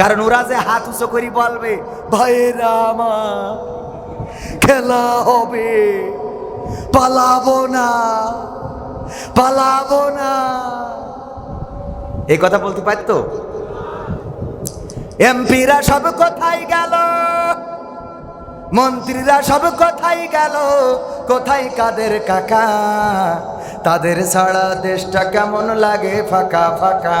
কারণ ওরা যে হাত উঁচু করি বলবে ভয়েরা আমার, খেলা হবে, পালাবো না পালাবো না। এই কথা বলতে পারতো? এমপিরা সব কোথায় গেল? মন্ত্রীরা সব কোথায় গেল? কোথায় কাদের কাকা? তাদের ছাড়া দেশটা কেমন লাগে ফাঁকা ফাঁকা?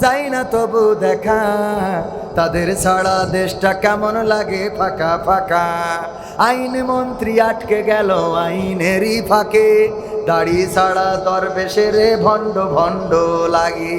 যাই না তবু দেখা। তাদের ছাড়া দেশটা কেমন লাগে? ফাঁকা ফাঁকা। আইন মন্ত্রী আটকে গেল আইনেরই ফাঁকে। দাড়ি ছাড়া দরবেশের ভণ্ড ভণ্ড লাগে।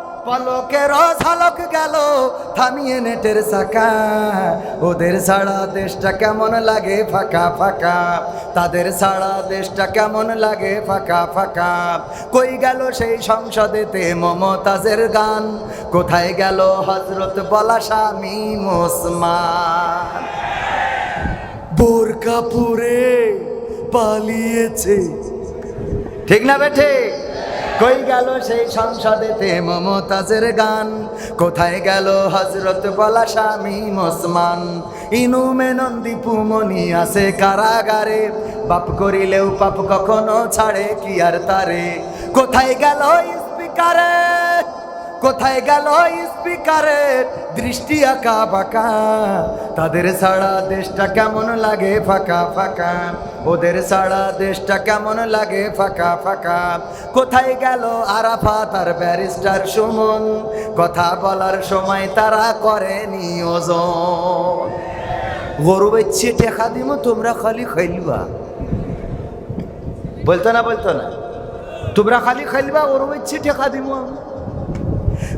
পলকের ঝালক গেল, থামিয়ে নেটের চাকা। ওদের ছাড়া দেশটা কেমন লাগে? ফাঁকা ফাঁকা। তাদের ছাড়া দেশটা কেমন লাগে? ফাঁকা ফাঁকা। কই গেল সেই সংসদেতে মমতাজের গান? কোথায় গেল হজরত বলা স্বামী মোসমান বোরকা পরে পালিয়েছে। ঠিক না বেঠে কই গেল সেই সংসদেতে মমতাজের গান? কোথায় গেল হজরত স্বামী মোসমান? ইনুমে নন্দীপু মনি আছে কারাগারে। বাপ করিলেও পাপ কখনো ছাড়ে, কি আর তারে? কোথায় গেল স্পিকারে? কোথায় গেল স্পিকারে দৃষ্টি আঁকা বাঁকা? তাদের ছাড়া দেশটা কেমন লাগে ফাঁকা ফাঁকা? ওদের ছাড়া দেশটা কেমন লাগে ফাঁকা ফাঁকা? কোথায় গেল আরাফা তার ব্যারিস্টার সুমন? কথা বলার সময় তারা করে নিয়োজন গরু বেচ্ছে টেকা দিব তোমরা খালি খাইলবা বলতো না বলতো না? তোমরা খালি খাইলবা গরু বেচ্ছে টেকা দিব আমি।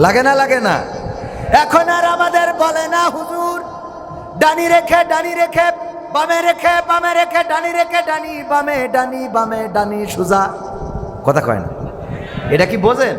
লাগে না লাগে না। এখন আর আমাদের বলে না, হুজুর। ডানি রেখে ডানি রেখে, বামে রেখে বামে রেখে, ডানি রেখে, ডানি, বামে ডানি বামে, ডানি, সুজা। কথা কয় না। এটা কি বোঝেন?